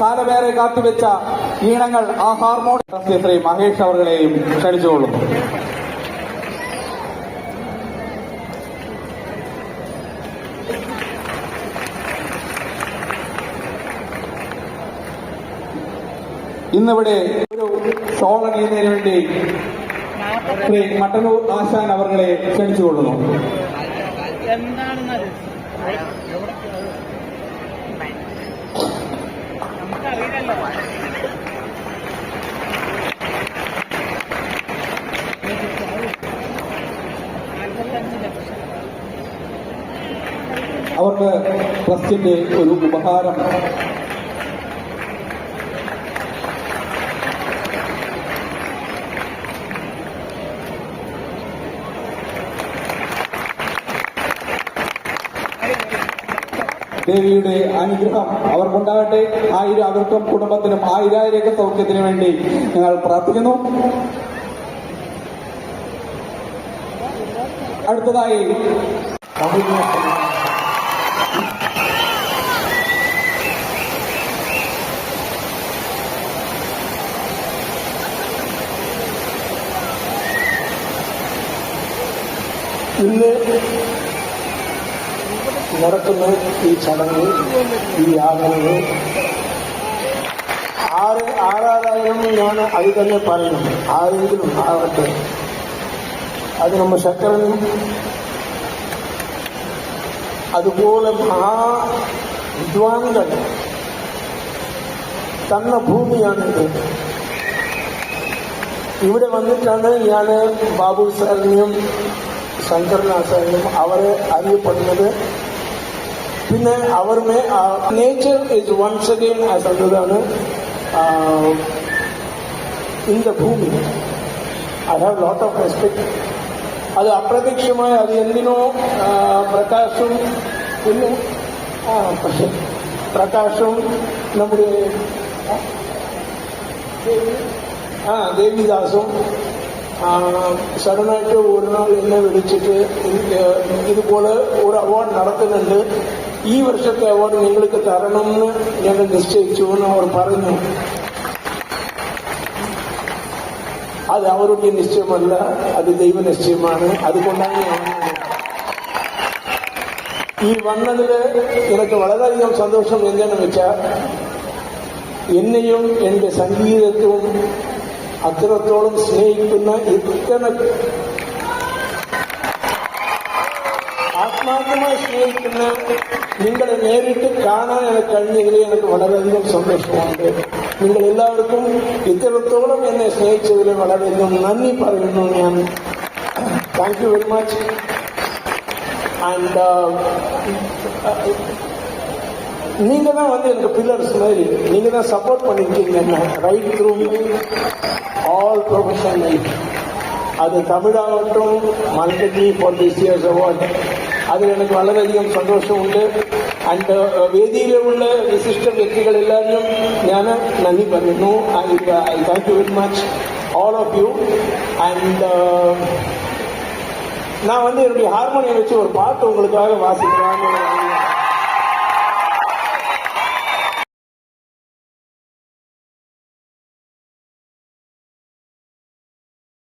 കാലമേറെ കാത്തുവെച്ച ഈണങ്ങൾ ആ ഹാർമോണിയ ശ്രീ മഹേഷ് അവരുടെയും ക്ഷണിച്ചുകൊള്ളും. ഇന്നിവിടെ ഒരു ഷോൾ വേണ്ടി ശ്രീ മട്ടന്നൂർ ആശാൻ അവർകളെ ക്ഷണിച്ചുകൊള്ളുന്നു. എന്താണെന്നത് അവർക്ക് ട്രസ്റ്റിന്റെ ഒരു ഉപഹാരം ദേവിയുടെ അനുഗ്രഹം അവർക്കുണ്ടാകട്ടെ. ആയിരം അവർക്കും കുടുംബത്തിനും ആയിരായിരൊക്കെ സൗഖ്യത്തിനു വേണ്ടി ഞങ്ങൾ പ്രാർത്ഥിക്കുന്നു. അടുത്തതായി ഇന്ന് നടക്കുന്ന ഈ ചടങ്ങ് ഈ യാതനകൾ ആര് ആരാധനം ഞാൻ അത് തന്നെ പറയണം. ആരെങ്കിലും ആവട്ടെ. അത് നമ്മ ശക്കരനും അതുപോലെ ആ വിദ്വാനുകൾ തന്ന ഭൂമിയാണിത് ഇവിടെ വന്നിട്ടാണ് ഞാൻ ബാബു സാറിനെയും ശങ്കരനാഥാനും അവരെ അറിയപ്പെടുന്നത്. പിന്നെ അവർ നേച്ചർ ഇസ് വൺസ് അഗെയിൻ അതാണ് ഇൻ ദ ഭൂമി. I have lot of respect അത് അപ്രത്യക്ഷമായ അത് എന്തിനോ പ്രകാശം പിന്നെ പക്ഷെ പ്രകാശും നമ്മുടെ ആ ദേവിദാസും സഡനായിട്ട് ഒരു നാൾ എന്നെ വിളിച്ചിട്ട് ഇതുപോലെ ഒരു അവാർഡ് നടത്തുന്നുണ്ട്. ഈ വർഷത്തെ അവാർഡ് നിങ്ങൾക്ക് തരണമെന്ന് ഞങ്ങൾ നിശ്ചയിച്ചു എന്ന് അവർ പറഞ്ഞു അത് അവരുടെ നിശ്ചയമല്ല അത് ദൈവനിശ്ചയമാണ് അതുകൊണ്ടാണ് ഞാൻ വന്നത്. ഈ വന്നതിൽ എനിക്ക് വളരെയധികം സന്തോഷം എന്താണെന്ന് വെച്ചാൽ എന്നെയും എന്റെ സംഗീതത്വവും അത്രത്തോളം സ്നേഹിക്കുന്ന ഇത്തര ആത്മാർത്ഥമായി സ്നേഹിക്കുന്ന നിങ്ങളെ നേരിട്ട് കാണാൻ എനിക്ക് കഴിഞ്ഞതിൽ എനിക്ക് വളരെയധികം സന്തോഷമുണ്ട് നിങ്ങൾ എല്ലാവർക്കും ഇത്രത്തോളം എന്നെ സ്നേഹിച്ചതിൽ വളരെയധികം നന്ദി പറയുന്നു ഞാൻ thank you very much and நீங்க தான் வந்து எனக்கு பில்லர்ஸ் மாதிரி நீங்க தான் சப்போர்ட் பண்ணிருக்கீங்க என்ன right through all professional life அது தமிழாகட்டும் multi for this year's award அதில் எனக்கு വളരെയധികം സന്തോഷമുണ്ട് ആൻഡ് വേദിയിലെ ഉള്ള വിശിഷ്ട വ്യക്തികൾ എല്ലാവരും ഞാൻ നന്ദി പറയുന്നു I thank you very much all of you and நான் வந்து என்னுடைய ஹார்மோனியம் வச்சு ஒரு பாட்டு உங்களுக்காக வாசிக்கிறான்னு